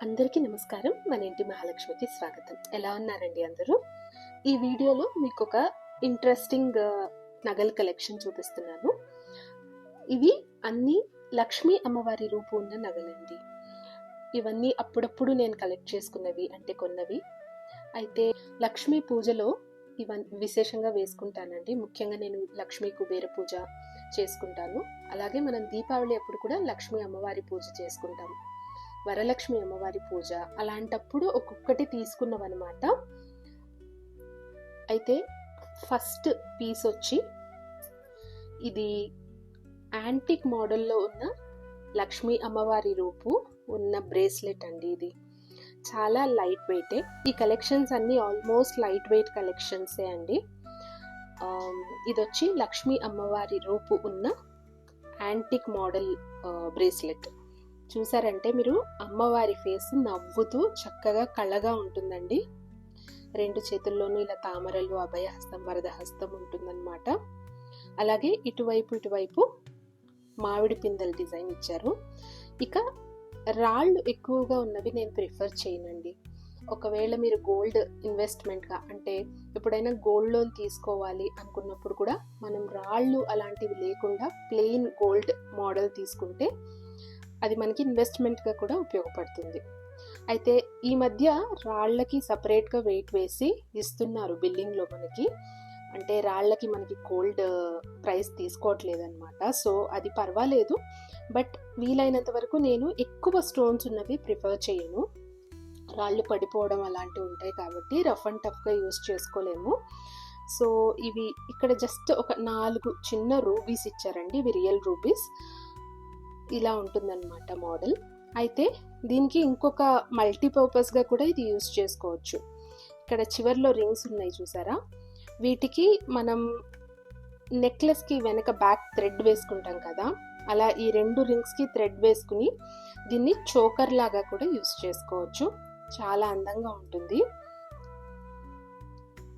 అందరికీ నమస్కారం. మన ఇంటి మహాలక్ష్మికి స్వాగతం. ఎలా ఉన్నారండి అందరూ? ఈ వీడియోలో మీకు ఒక ఇంట్రెస్టింగ్ నగల కలెక్షన్ చూపిస్తున్నాను. ఇవి అన్ని లక్ష్మీ అమ్మవారి రూపు ఉన్న నగలండి. ఇవన్నీ అప్పుడప్పుడు నేను కలెక్ట్ చేసుకున్నవి అంటే కొన్నవి. అయితే లక్ష్మీ పూజలో ఇవన్నీ విశేషంగా వేసుకుంటానండి. ముఖ్యంగా నేను లక్ష్మీ కుబేర పూజ చేసుకుంటాను. అలాగే మనం దీపావళి అప్పుడు కూడా లక్ష్మీ అమ్మవారి పూజ చేసుకుంటాము వరలక్ష్మి అమ్మవారి పూజ అలాంటప్పుడు ఒక్కొక్కటి తీసుకున్నామన్నమాట. అయితే ఫస్ట్ పీస్ వచ్చి ఇది యాంటిక్ మోడల్లో ఉన్న లక్ష్మీ అమ్మవారి రూపు ఉన్న బ్రేస్లెట్ అండి ఇది. చాలా లైట్ వెయిటే. ఈ కలెక్షన్స్ అన్నీ ఆల్మోస్ట్ లైట్ వెయిట్ కలెక్షన్సే అండి. ఇది వచ్చి లక్ష్మీ అమ్మవారి రూపు ఉన్న యాంటిక్ మోడల్ బ్రేస్లెట్. చూసారంటే మీరు అమ్మవారి ఫేస్ నవ్వుతూ చక్కగా కళ్ళగా ఉంటుందండి. రెండు చేతుల్లోనూ ఇలా తామరలు అభయహస్తం వరదహస్తం ఉంటుందన్నమాట. అలాగే ఇటువైపు ఇటువైపు మామిడి పిందెల డిజైన్ ఇచ్చారు. ఇక రాళ్ళు ఎక్కువగా ఉన్నవి నేను ప్రిఫర్ చేయనండి. ఒకవేళ మీరు గోల్డ్ ఇన్వెస్ట్మెంట్గా అంటే ఎప్పుడైనా గోల్డ్ లోన్ తీసుకోవాలి అనుకున్నప్పుడు కూడా మనం రాళ్ళు అలాంటివి లేకుండా ప్లెయిన్ గోల్డ్ మోడల్ తీసుకుంటే అది మనకి ఇన్వెస్ట్మెంట్గా కూడా ఉపయోగపడుతుంది. అయితే ఈ మధ్య రాళ్ళకి సపరేట్గా వెయిట్ వేసి ఇస్తున్నారు బిల్లింగ్లో మనకి. అంటే రాళ్ళకి మనకి గోల్డ్ ప్రైస్ uh, తీసుకోవట్లేదు అనమాట సో అది పర్వాలేదు. బట్ వీలైనంత వరకు నేను ఎక్కువ స్టోన్స్ ఉన్నవి ప్రిఫర్ చేయను. రాళ్ళు పడిపోవడం అలాంటివి ఉంటాయి కాబట్టి రఫ్ అండ్ టఫ్గా యూస్ చేసుకోలేము. సో ఇవి ఇక్కడ జస్ట్ ఒక నాలుగు చిన్న రూబీస్ ఇచ్చారండి. ఇవి రియల్ రూబీస్ ఇలా ఉంటుందన్నమాట మోడల్. అయితే దీనికి ఇంకొక మల్టీపర్పస్గా కూడా ఇది యూస్ చేసుకోవచ్చు. ఇక్కడ చివర్లో రింగ్స్ ఉన్నాయి చూసారా? వీటికి మనం నెక్లెస్కి వెనక బ్యాక్ థ్రెడ్ వేసుకుంటాం కదా? అలా ఈ రెండు రింగ్స్కి థ్రెడ్ వేసుకుని దీన్ని చోకర్ లాగా కూడా యూస్ చేసుకోవచ్చు. చాలా అందంగా ఉంటుంది.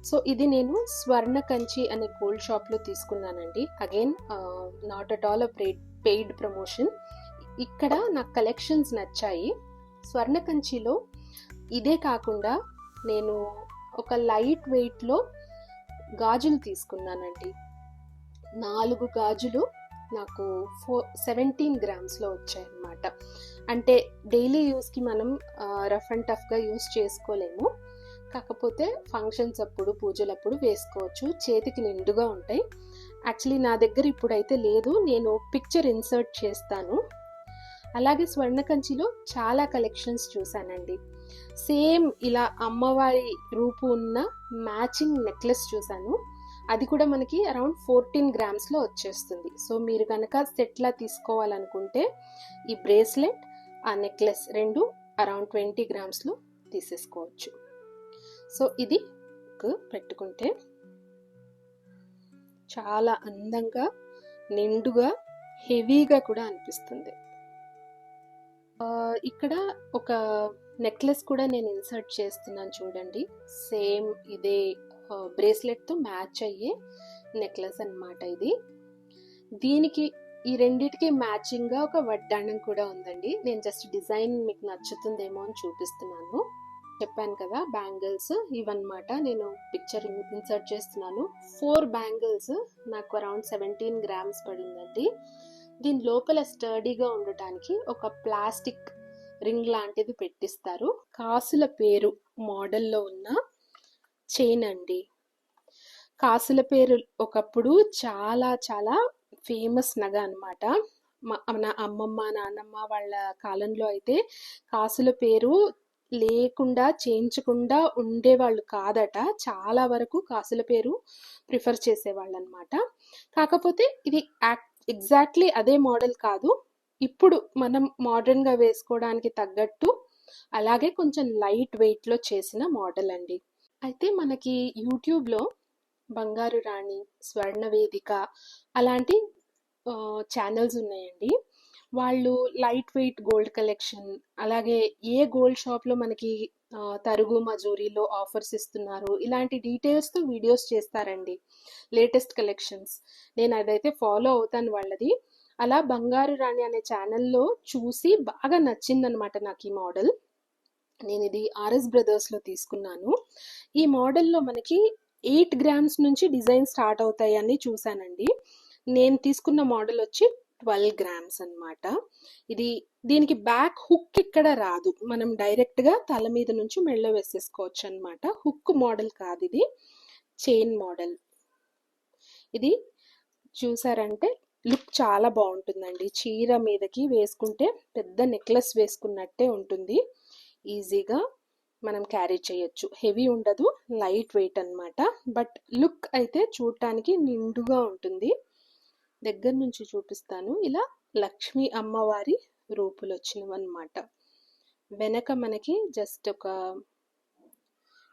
సో ఇది నేను స్వర్ణ కంచి అనే గోల్డ్ షాప్లో తీసుకున్నానండి. Again not at all a paid promotion ఇక్కడ నాకు కలెక్షన్స్ నచ్చాయి. స్వర్ణ కంచిలో ఇదే కాకుండా నేను ఒక లైట్ వెయిట్లో గాజులు తీసుకున్నానండి. నాలుగు గాజులు నాకు ఫోర్ సెవెంటీన్ గ్రామ్స్లో వచ్చాయన్నమాట. అంటే డైలీ యూస్కి మనం రఫ్ అండ్ టఫ్గా యూస్ చేసుకోలేము. కాకపోతే ఫంక్షన్స్ అప్పుడు పూజలప్పుడు వేసుకోవచ్చు. చేతికి నిండుగా ఉంటాయి. యాక్చువల్లీ నా దగ్గర ఇప్పుడైతే లేదు. నేను పిక్చర్ ఇన్సర్ట్ చేస్తాను. అలాగే స్వర్ణ కంచిలో చాలా కలెక్షన్స్ చూశానండి. సేమ్ ఇలా అమ్మవారి రూపు ఉన్న మ్యాచింగ్ నెక్లెస్ చూశాను. అది కూడా మనకి అరౌండ్ ఫోర్టీన్ గ్రామ్స్లో వచ్చేస్తుంది. సో మీరు కనుక సెట్లా తీసుకోవాలనుకుంటే ఈ బ్రేస్లెట్ ఆ నెక్లెస్ రెండు అరౌండ్ ట్వంటీ గ్రామ్స్లో తీసేసుకోవచ్చు. సో ఇది పెట్టుకుంటే చాలా అందంగా నిండుగా హెవీగా కూడా అనిపిస్తుంది. ఇక్కడ ఒక నెక్లెస్ కూడా నేను ఇన్సర్ట్ చేస్తున్నాను చూడండి. సేమ్ ఇదే బ్రేస్లెట్తో మ్యాచ్ అయ్యే నెక్లెస్ అనమాట ఇది. దీనికి ఈ రెండిటికి మ్యాచింగ్గా ఒక వడ్డాణం కూడా ఉందండి. నేను జస్ట్ డిజైన్ మీకు నచ్చుతుందేమో అని చూపిస్తున్నాను. చెప్పాను కదా బ్యాంగిల్స్ ఇవన్నమాట. నేను పిక్చర్ ఇన్సర్ట్ చేస్తున్నాను. ఫోర్ బ్యాంగిల్స్ నాకు అరౌండ్ సెవెంటీన్ గ్రామ్స్ పడిందండి. దీని లోపల స్టడీగా ఉండటానికి ఒక ప్లాస్టిక్ రింగ్ లాంటిది పెట్టిస్తారు. కాసుల పేరు మోడల్లో ఉన్న చైన్ అండి. కాసుల పేరు ఒకప్పుడు చాలా చాలా ఫేమస్ నగ అనమాట మన అమ్మమ్మ నాన్నమ్మ వాళ్ళ కాలంలో అయితే కాసుల పేరు లేకుండా చేయించకుండా ఉండేవాళ్ళు కాదట. చాలా వరకు కాసుల పేరు ప్రిఫర్ చేసేవాళ్ళు అనమాట కాకపోతే ఇది ఎగ్జాక్ట్లీ అదే మోడల్ కాదు. ఇప్పుడు మనం మోడర్న్గా వేసుకోవడానికి తగ్గట్టు అలాగే కొంచెం లైట్ వెయిట్లో చేసిన మోడల్ అండి. అయితే మనకి యూట్యూబ్లో బంగారు రాణి స్వర్ణవేదిక అలాంటి ఛానల్స్ ఉన్నాయండి. వాళ్ళు లైట్ వెయిట్ గోల్డ్ కలెక్షన్ అలాగే ఏ గోల్డ్ షాప్లో మనకి తరుగు మజూరీలో ఆఫర్స్ ఇస్తున్నారు ఇలాంటి డీటెయిల్స్తో వీడియోస్ చేస్తారండి. Latest collections. నేను అదైతే ఫాలో అవుతాను వాళ్ళది. అలా బంగారు రాణి అనే ఛానల్లో చూసి బాగా నచ్చిందనమాట నాకు ఈ మోడల్. నేను ఇది ఆర్ఎస్ బ్రదర్స్లో తీసుకున్నాను. ఈ మోడల్లో మనకి ఎయిట్ గ్రామ్స్ నుంచి డిజైన్ స్టార్ట్ అవుతాయని చూశానండి. నేను తీసుకున్న మోడల్ వచ్చి ట్వెల్వ్ గ్రామ్స్ అన్నమాట. ఇది దీనికి బ్యాక్ హుక్ ఇక్కడ రాదు. మనం డైరెక్ట్గా తల మీద నుంచి మెళ్ళ వేసేసుకోవచ్చు అనమాట హుక్ మోడల్ కాదు ఇది. Chain model. ఇది చూసారంటే లుక్ చాలా బాగుంటుందండి. చీర మీదకి వేసుకుంటే పెద్ద నెక్లెస్ వేసుకున్నట్టే ఉంటుంది. ఈజీగా మనం క్యారీ చేయొచ్చు. హెవీ ఉండదు లైట్ వెయిట్ అనమాట బట్ లుక్ అయితే చూడటానికి నిండుగా ఉంటుంది. దగ్గర నుంచి చూపిస్తాను. ఇలా లక్ష్మీ అమ్మవారి రూపులు వచ్చినవి అనమాట వెనక మనకి జస్ట్ ఒక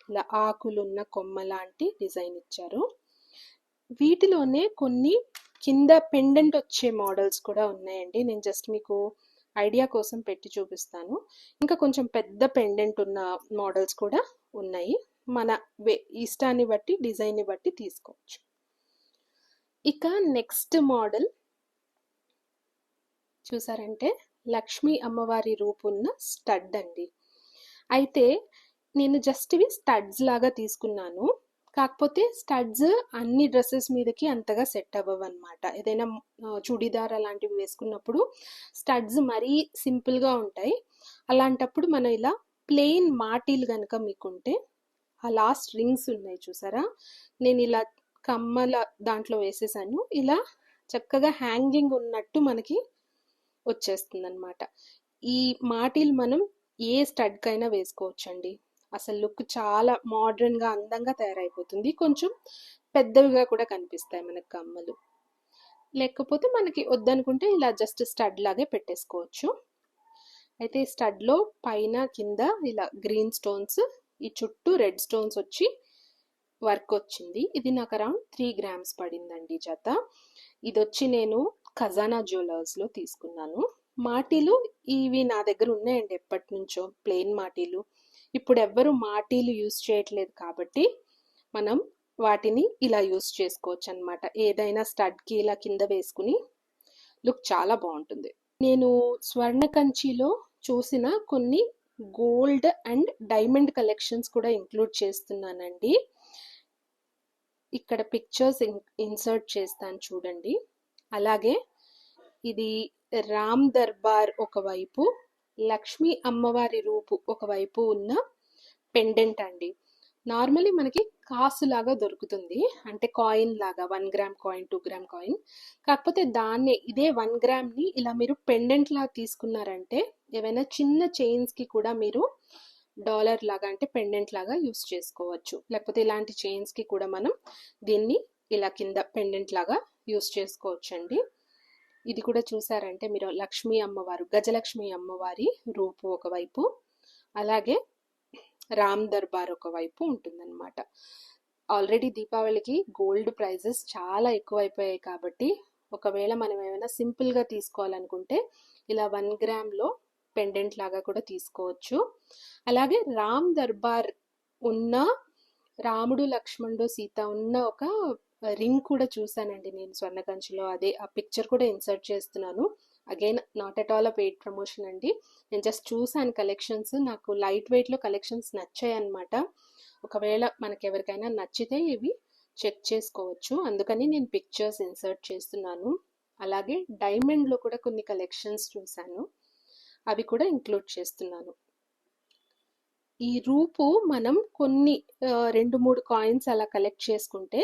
ఇలా ఆకులున్న కొమ్మ లాంటి డిజైన్ ఇచ్చారు. వీటిలోనే కొన్ని కింద పెండెంట్ వచ్చే మోడల్స్ కూడా ఉన్నాయండి. నేను జస్ట్ మీకు ఐడియా కోసం పెట్టి చూపిస్తాను. ఇంకా కొంచెం పెద్ద పెండెంట్ ఉన్న మోడల్స్ కూడా ఉన్నాయి. మన వే ఇష్టాన్ని బట్టి డిజైన్ని బట్టి తీసుకోవచ్చు. ఇక నెక్స్ట్ మోడల్ చూసారంటే లక్ష్మీ అమ్మవారి రూపున్న స్టడ్ అండి. అయితే నేను జస్ట్ ఇవి స్టడ్స్ లాగా తీసుకున్నాను. కాకపోతే స్టడ్స్ అన్ని డ్రెస్సెస్ మీదకి అంతగా సెట్ అవ్వవు అనమాట ఏదైనా చుడిదార్ అలాంటివి వేసుకున్నప్పుడు స్టడ్స్ మరీ సింపుల్గా ఉంటాయి. అలాంటప్పుడు మనం ఇలా ప్లెయిన్ మాటీలు కనుక మీకుంటే ఆ లాస్ట్ రింగ్స్ ఉన్నాయి చూసారా? నేను ఇలా కమ్మల దాంట్లో వేసేసాను. ఇలా చక్కగా హ్యాంగింగ్ ఉన్నట్టు మనకి వచ్చేస్తుంది అనమాట ఈ మాటీలు మనం ఏ స్టడ్కైనా వేసుకోవచ్చండి. అసలు లుక్ చాలా మోడర్న్గా అందంగా తయారైపోతుంది. కొంచెం పెద్దవిగా కూడా కనిపిస్తాయి మనకి కమ్మలు. లేకపోతే మనకి వద్దనుకుంటే ఇలా జస్ట్ స్టడ్ లాగే పెట్టేసుకోవచ్చు. అయితే ఈ స్టడ్లో పైన కింద ఇలా గ్రీన్ స్టోన్స్ ఈ చుట్టూ రెడ్ స్టోన్స్ వచ్చి వర్క్ వచ్చింది ఇది నాకు అరౌండ్ త్రీ గ్రామ్స్ పడిందండి జత. ఇది వచ్చి నేను ఖజానా జ్యువెలర్స్లో తీసుకున్నాను. మాటీలు ఇవి నా దగ్గర ఉన్నాయండి ఎప్పటి నుంచో ప్లెయిన్ మాటీలు. ఇప్పుడు ఎవ్వరు మాటీలు యూస్ చేయట్లేదు కాబట్టి మనం వాటిని ఇలా యూస్ చేసుకోవచ్చు అనమాట ఏదైనా స్టడ్కి ఇలా కింద వేసుకుని లుక్ చాలా బాగుంటుంది. నేను స్వర్ణ కంచిలో చూసిన కొన్ని గోల్డ్ అండ్ డైమండ్ కలెక్షన్స్ కూడా ఇంక్లూడ్ చేస్తున్నానండి. ఇక్కడ పిక్చర్స్ ఇన్సర్ట్ చేస్తాను చూడండి. అలాగే ఇది రామ్ దర్బార్ ఒకవైపు లక్ష్మీ అమ్మవారి రూపు ఒకవైపు ఉన్న పెండెంట్ అండి. నార్మలీ మనకి కాసు లాగా దొరుకుతుంది. అంటే కాయిన్ లాగా one gram coin two gram coin కాకపోతే దాన్నే ఇదే వన్ గ్రామ్ని ఇలా మీరు పెండెంట్ లాగా తీసుకున్నారంటే ఏవైనా చిన్న చైన్స్కి కూడా మీరు డాలర్ లాగా అంటే పెండెంట్ లాగా యూస్ చేసుకోవచ్చు. లేకపోతే ఇలాంటి చైన్స్కి కూడా మనం దీన్ని ఇలా కింద పెండెంట్ లాగా యూస్ చేసుకోవచ్చండి. ఇది కూడా చూసారంటే మీరు లక్ష్మీ అమ్మవారు గజలక్ష్మి అమ్మవారి రూపు ఒకవైపు అలాగే రామ్ దర్బార్ ఒకవైపు ఉంటుందన్నమాట. ఆల్రెడీ దీపావళికి గోల్డ్ ప్రైజెస్ చాలా ఎక్కువైపోయాయి కాబట్టి ఒకవేళ మనం ఏమైనా సింపుల్గా తీసుకోవాలనుకుంటే ఇలా వన్ గ్రామ్లో పెండెంట్ లాగా కూడా తీసుకోవచ్చు. అలాగే రామ్ దర్బార్ ఉన్న రాముడు లక్ష్మణుడు సీత ఉన్న ఒక రింగ్ కూడా చూశానండి నేను స్వర్ణకంచిలో. అదే ఆ పిక్చర్ కూడా ఇన్సర్ట్ చేస్తున్నాను. Again not at all a weight promotion అండి. నేను జస్ట్ చూసాను కలెక్షన్స్ నాకు లైట్ వెయిట్లో కలెక్షన్స్ నచ్చాయి అనమాట ఒకవేళ మనకి ఎవరికైనా నచ్చితే ఇవి చెక్ చేసుకోవచ్చు. అందుకని నేను పిక్చర్స్ ఇన్సర్ట్ చేస్తున్నాను. అలాగే డైమండ్లో కూడా కొన్ని కలెక్షన్స్ చూశాను. అవి కూడా ఇంక్లూడ్ చేస్తున్నాను. ఈ రూపు మనం కొన్ని రెండు మూడు కాయిన్స్ అలా కలెక్ట్ చేసుకుంటే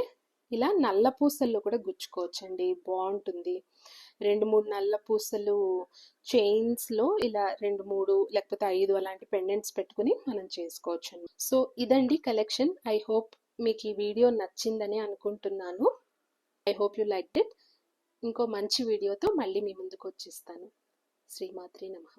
ఇలా నల్ల పూసల్లో కూడా గుచ్చుకోవచ్చండి. బాగుంటుంది. రెండు మూడు నల్ల పూసలు చైన్స్లో ఇలా రెండు మూడు లేకపోతే ఐదు అలాంటి పెండెంట్స్ పెట్టుకుని మనం చేసుకోవచ్చు సో ఇదండి కలెక్షన్. ఐ హోప్ మీకు ఈ వీడియో నచ్చిందని అనుకుంటున్నాను. I hope you like it. ఇంకో మంచి వీడియోతో మళ్ళీ మీ ముందుకు వచ్చేస్తాను. శ్రీమాత్రి నమః.